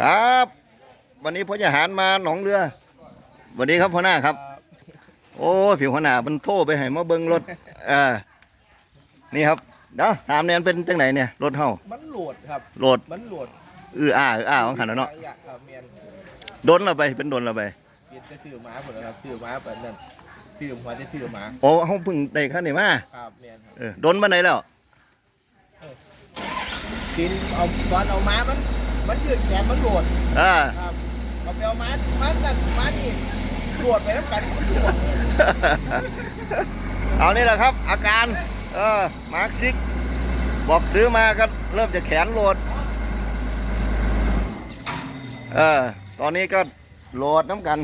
ครับ วันนี้พลทหารมาหนองเรือวันนี้ครับพ่อหน้าครับ โอ้ยผิวหัวหน้ามันโทรไปให้มาเบิ้งรถเออนี่ครับเดี๋ยวถามเนี่ยมันเป็นจังไหนเนี่ยรถเฮามันโหลดครับโหลดมันโหลดอืออ้าอืออ้าของขันแล้วเนาะอยากครับเมียนโดนเราไปเป็นโดนเราไปเปลี่ยนจะซื้อหมาผลนะครับซื้อหมาแบบนั้นซื้อหัวจะซื้อหมาโอ้เฮาเพิ่งได้ขั้นนี้มาครับเมียนครับเออโดนมาไหนแล้วกินเอาตอนเอาหมามัน มันยืดแขนมันโหลดอ่าครับเอาไปเอาหมาหมากันหมานี่โหลดไปแล้วกันมันโหลดเอานี่แหละครับ อาการเออมาร์คซิก บอกซื้อมาก็เริ่มจะแขนโหลดเออตอนนี้ก็โหลดน้ำกัน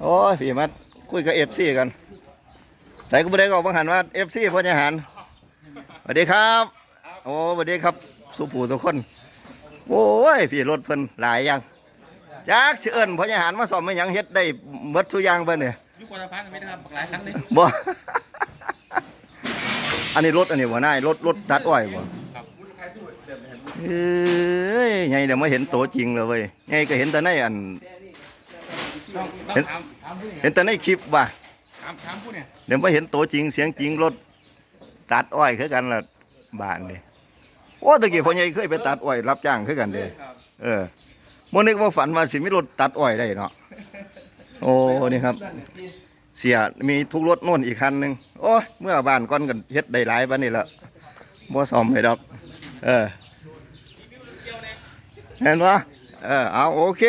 โอ้ยพี่มาคุยกับเอฟซีกันใส่กุบได้ก็บังหันว่าเอฟซีพลทหารสวัสดีครับ โอ้สวัสดีครับ สุภูทุกคน โอ้ยพี่รถเพิ่นหลายอย่างจักเชิญพลทหารมาสอบไม่ยังเฮ็ดได้เบิดทุกอย่างเพิ่นเนี่ยยุควัฒนพัฒน์ไม่ได้ครับหลายครั้งเลยบ่อันนี้รถอันนี้บ่นายรถรถตัดอ้อยบ่ครับเอ้ยไงเดี๋ยวมาเห็นตัวจริงเลยเว้ยไงก็เห็นแต่ในอันต้องเห็นถามถามผู้เห็เนี่ยนแต่ในคลิปว่ะถามถามผู้เนี่ยเดี๋ยวมาเห็นตัวจริงเสียงจริงรถตัดอ้อยคือกันละบ้านเลย โอ้ตะกี้พ่อใหญ่เคยไปตัดอ้อยรับจ้างคือกันเด้ครับเออบ่นึกว่าฝันว่าสิมีรถตัดอ้อยได้เนาะโอ้นี่ครับ เสียมีทุกรถโน่นอีกคันหนึ่งโอ้ยเมื่อบ้านก่อนกันเฮ็ดได้หลายปานนี้ละบ่ซ่อมให้ดอก เออเห็นปะเออเอาโอเค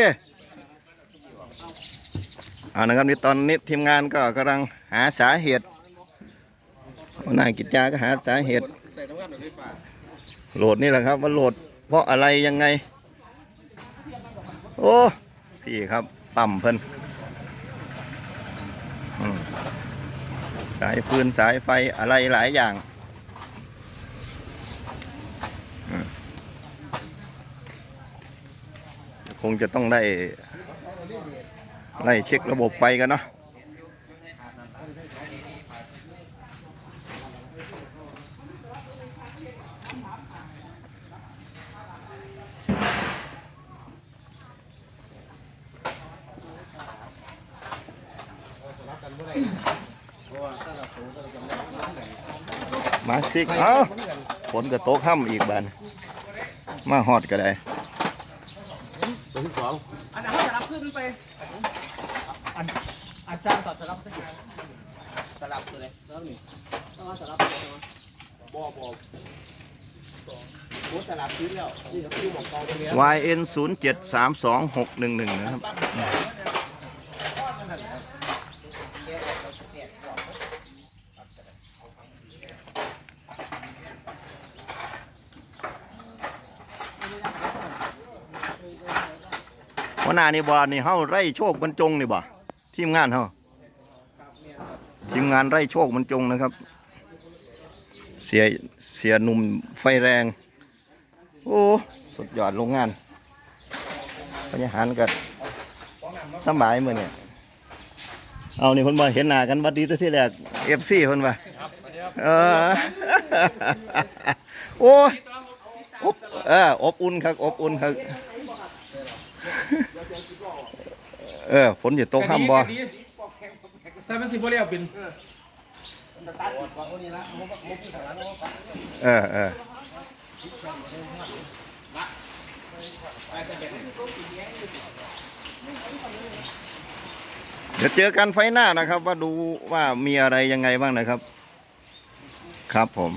เอานะครับนี่ตอนนี้ทีมงานก็กำลังหาสาเหตุหัวหน้ากิจจาก็หาสาเหตุ ใส่น้ำมันหรือไฟฟ้า โหลดนี่แหละครับว่าโหลดเพราะอะไรยังไง โอ้พี่ครับปั๊มเพิ่นสายฟืนสายไฟอะไรหลายอย่างคงจะต้องได้ไล่เช็คระบบไฟกันเนาะ มาซิก เอ้าฝนก็ตกค่ำอีกบานมาฮอดก็ได้ตัวที่สองอันนั้นจะรับขึ้นไปอันอาจารย์ตอบจะรับขึ้นสลับตัวเลยแล้วนี่ต้องจะรับ บ่อบ่อโอ้สลับพื้นแล้วนี่ครับคือบอกกองตรงนี้ YN 0 7 3 2 6 1 1นะครับหัวหน้านี่บ่นี่เฮาไร่โชคบรรจงนี่บ่ทีมงานเฮาทีมงานไร่โชคบรรจงนะครับ เสียเสียหนุ่มไฟแรง โอ้สุดยอดโรงงานพยาหารกันสบายมือเนี่ยเอานี่เพิ่นบ่เห็นหน้ากันบัดดีแต่ที่แรก FC เพิ่นว่าเออโอ้อบเอออบอุ่นครับอบอุ่นครับเออฝนจะตกค่ำบ่ถ้าเป็นสิบโบเลียวเป็น ตัดอีกกองคนนี้ละมุกมุกที่ขางหลังมุกปัดเออเออเดี๋ยวเจอกันไฟหน้านะครับ ว่าดูว่ามีอะไรยังไงบ้างนะครับ ครับผม